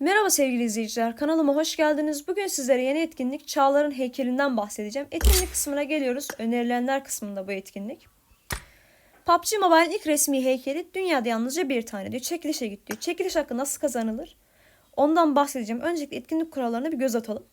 Merhaba sevgili izleyiciler, kanalıma hoş geldiniz. Bugün sizlere yeni etkinlik Çağlar'ın heykelinden bahsedeceğim. Etkinlik kısmına geliyoruz. Önerilenler kısmında bu etkinlik. PUBG Mobile'in ilk resmi heykeli dünyada yalnızca bir tane diyor. Çekilişe git diyor. Çekiliş hakkı nasıl kazanılır? Ondan bahsedeceğim. Öncelikle etkinlik kurallarına bir göz atalım.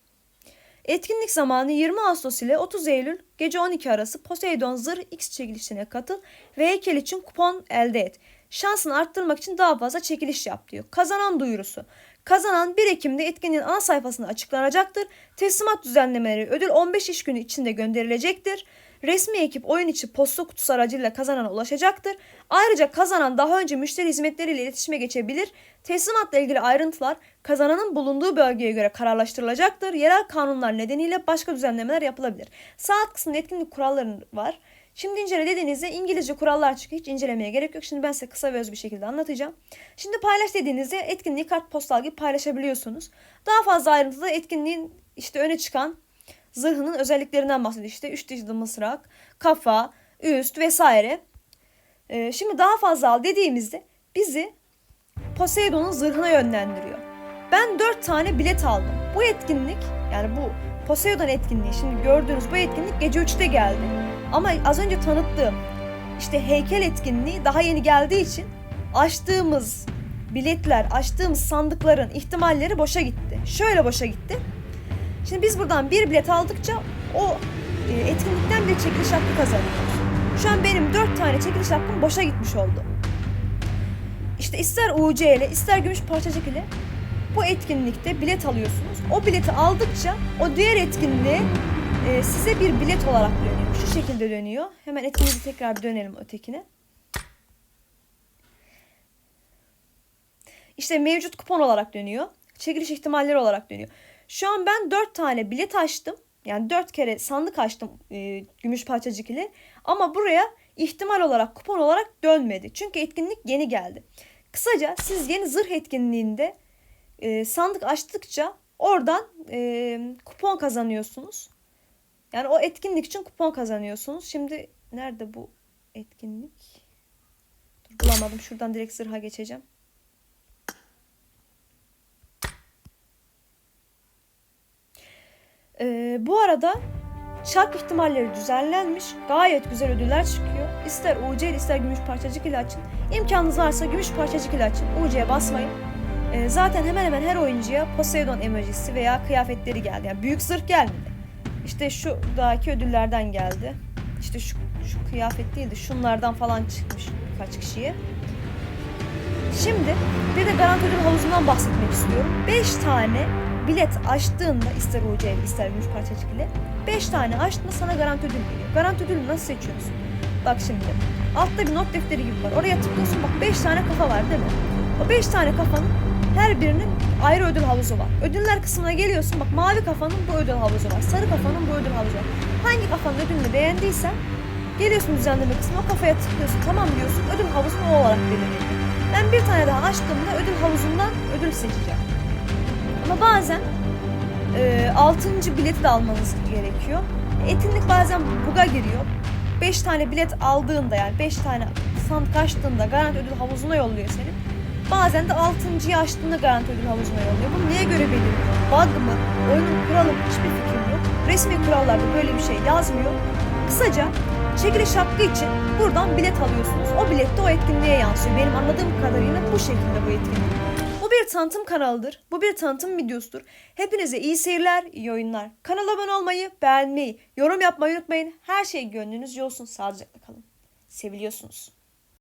Etkinlik zamanı 20 Ağustos ile 30 Eylül gece 12 arası Poseidon Zırh X çekilişine katıl ve heykel için kupon elde et. Şansını arttırmak için daha fazla çekiliş yap diyor. Kazanan duyurusu. Kazanan 1 Ekim'de etkinliğin ana sayfasında açıklanacaktır. Teslimat düzenlemeleri ödül 15 iş günü içinde gönderilecektir. Resmi ekip oyun içi posta kutusu aracılığıyla kazanana ulaşacaktır. Ayrıca kazanan daha önce müşteri hizmetleriyle iletişime geçebilir. Teslimatla ilgili ayrıntılar kazananın bulunduğu bölgeye göre kararlaştırılacaktır. Yerel kanunlar nedeniyle başka düzenlemeler yapılabilir. Sağ alt kısmında etkinlik kuralları var. Şimdi incele dediğinizde İngilizce kurallar çıkıyor. Hiç incelemeye gerek yok. Şimdi ben size kısa ve öz bir şekilde anlatacağım. Şimdi paylaş dediğinizde etkinliği kartpostal gibi paylaşabiliyorsunuz. Daha fazla ayrıntıda etkinliğin işte öne çıkan zırhının özelliklerinden bahsediyor. İşte üç dişli mısrak, kafa, üst vesaire. Ee, şimdi daha fazla al dediğimizde bizi Poseidon'un zırhına yönlendiriyor. Ben 4 tane bilet aldım. Bu etkinlik yani bu Poseidon etkinliği şimdi gördüğünüz bu etkinlik gece 3'te geldi. Ama az önce tanıttığım işte heykel etkinliği daha yeni geldiği için açtığımız biletler, açtığımız sandıkların ihtimalleri boşa gitti. Şöyle boşa gitti. Şimdi biz buradan bir bilet aldıkça o e, etkinlikten bir çekiliş hakkı kazanıyoruz. Şu an benim 4 tane çekiliş hakkım boşa gitmiş oldu. İşte ister UC ile ister gümüş parçacık ile bu etkinlikte bilet alıyorsunuz. O bileti aldıkça o diğer etkinliğe e, size bir bilet olarak dönüyor. Şu şekilde dönüyor. Hemen etkinliğe tekrar bir dönelim ötekine. İşte mevcut kupon olarak dönüyor. Çekiliş ihtimalleri olarak dönüyor. Şu an ben 4 tane bilet açtım. Yani 4 kere sandık açtım e, gümüş parçacık ile. Ama buraya ihtimal olarak kupon olarak dönmedi. Çünkü etkinlik yeni geldi. Kısaca siz yeni zırh etkinliğinde e, sandık açtıkça oradan e, kupon kazanıyorsunuz. Yani o etkinlik için kupon kazanıyorsunuz. Şimdi nerede bu etkinlik? Dur, bulamadım. Şuradan direkt zırha geçeceğim. Ee, bu arada çark ihtimalleri düzenlenmiş. Gayet güzel ödüller çıkıyor. İster UC ister gümüş parçacık ile açın. İmkanınız varsa gümüş parçacık ile açın. UC'ye basmayın. Ee, zaten hemen hemen her oyuncuya Poseidon emojisi veya kıyafetleri geldi. Yani büyük zırh gelmedi. İşte şu daki ödüllerden geldi. İşte şu, şu kıyafet değil de şunlardan falan çıkmış birkaç kişiye. Şimdi bir de garanti ödül havuzundan bahsetmek istiyorum. 5 tane bilet açtığında ister UC ister gümüş parçacık ile 5 tane açtığında sana garanti ödül geliyor. Garanti ödülü nasıl seçiyorsun? Bak şimdi altta bir not defteri gibi var. Oraya tıklıyorsun bak 5 tane kafa var değil mi? O 5 tane kafanın her birinin ayrı ödül havuzu var. Ödüller kısmına geliyorsun bak mavi kafanın bu ödül havuzu var. Sarı kafanın bu ödül havuzu var. Hangi kafanın ödülünü beğendiysen geliyorsun düzenleme kısmına o kafaya tıklıyorsun. Tamam diyorsun ödül havuzunu o olarak belirleniyor. Ben bir tane daha açtığımda ödül havuzundan ödül seçeceğim. Ama bazen e, 6. bileti de almanız gerekiyor. Etkinlik bazen buga giriyor. 5 tane bilet aldığında yani 5 tane sandık açtığında garanti ödül havuzuna yolluyor seni. Bazen de 6.yı açtığında garanti ödül havuzuna yolluyor. Bunu neye göre belirliyor? Bug mı? Oyunun kuralı mı? Hiçbir fikrim yok. Resmi kurallarda böyle bir şey yazmıyor. Kısaca çekiliş hakkı için buradan bilet alıyorsunuz. O bilet de o etkinliğe yansıyor. Benim anladığım kadarıyla bu şekilde bu etkinlik. Bu bir tanıtım kanalıdır. Bu bir tanıtım videosudur. Hepinize iyi seyirler, iyi oyunlar. Kanala abone olmayı, beğenmeyi, yorum yapmayı unutmayın. Her şey gönlünüzce olsun. Sağlıcakla kalın. Seviliyorsunuz.